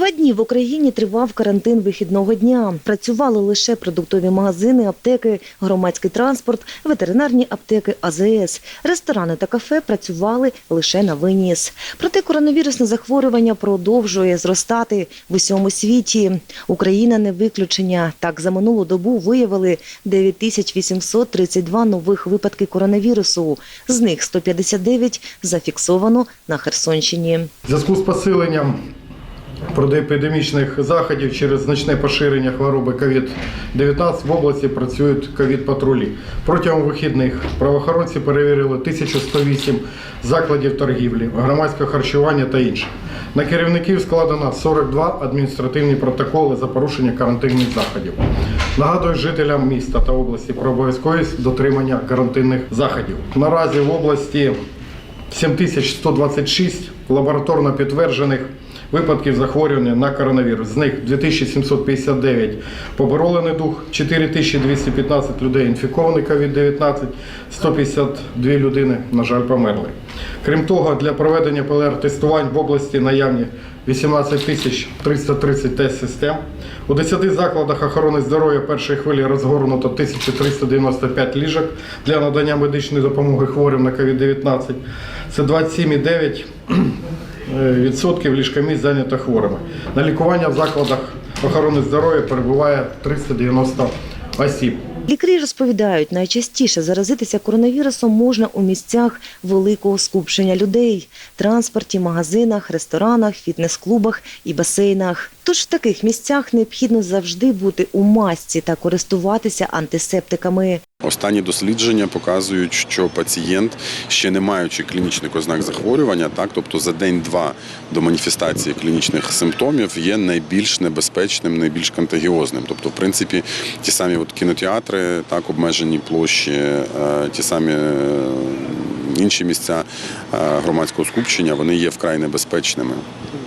Два дні в Україні тривав карантин вихідного дня. Працювали лише продуктові магазини, аптеки, громадський транспорт, ветеринарні аптеки, АЗС. Ресторани та кафе працювали лише на виніс. Проте коронавірусне захворювання продовжує зростати в усьому світі. Україна не виключення. Так, за минулу добу виявили 9832 нових випадки коронавірусу. З них 159 зафіксовано на Херсонщині. В зв'язку з посиленням протиепідемічних заходів через значне поширення хвороби COVID-19 в області працюють ковід-патрулі. Протягом вихідних правоохоронці перевірили 1108 закладів торгівлі, громадського харчування та інших. На керівників складено 42 адміністративні протоколи за порушення карантинних заходів. Нагадую жителям міста та області про обов'язковість дотримання карантинних заходів. Наразі в області 7126 лабораторно підтверджених випадків захворювання на коронавірус. З них 2759 побороли недух, 4215 людей інфіковані COVID-19, 152 людини, на жаль, померли. Крім того, для проведення ПЛР-тестувань в області наявні 18 тисяч 330 тест-систем. У 10 закладах охорони здоров'я першої хвилі розгорнуто 1395 ліжок для надання медичної допомоги хворим на COVID-19. Це 27,9 е, відсотків ліжкомісць зайнято хворими. На лікування в закладах охорони здоров'я перебуває 390 осіб. Лікарі розповідають, найчастіше заразитися коронавірусом можна у місцях великого скупчення людей – транспорті, магазинах, ресторанах, фітнес-клубах і басейнах. Тож в таких місцях необхідно завжди бути у масці та користуватися антисептиками. Останні дослідження показують, що пацієнт, ще не маючи клінічних ознак захворювання, так тобто за день-два до маніфестації клінічних симптомів, є найбільш небезпечним, найбільш контагіозним. Тобто, в принципі, ті самі от кінотеатри, так обмежені площі, е, ті самі. е, Інші місця е, громадського скупчення вони є вкрай небезпечними.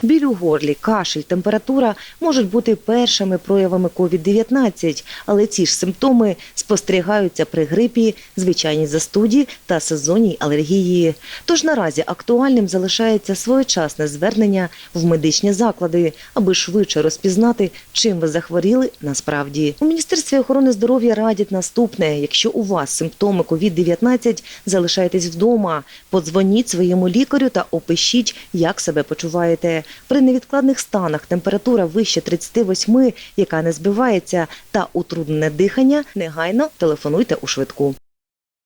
Біль у горлі, кашель, температура можуть бути першими проявами COVID-19, але ці ж симптоми спостерігаються при грипі, звичайній застуді та сезонній алергії. Тож наразі актуальним залишається своєчасне звернення в медичні заклади, аби швидше розпізнати, чим ви захворіли насправді. У Міністерстві охорони здоров'я радять наступне: якщо у вас симптоми COVID-19, залишайтесь вдома, подзвоніть своєму лікарю та опишіть, як себе почуваєте. При невідкладних станах температура вище 38, яка не збивається, та утруднене дихання, негайно телефонуйте у швидку.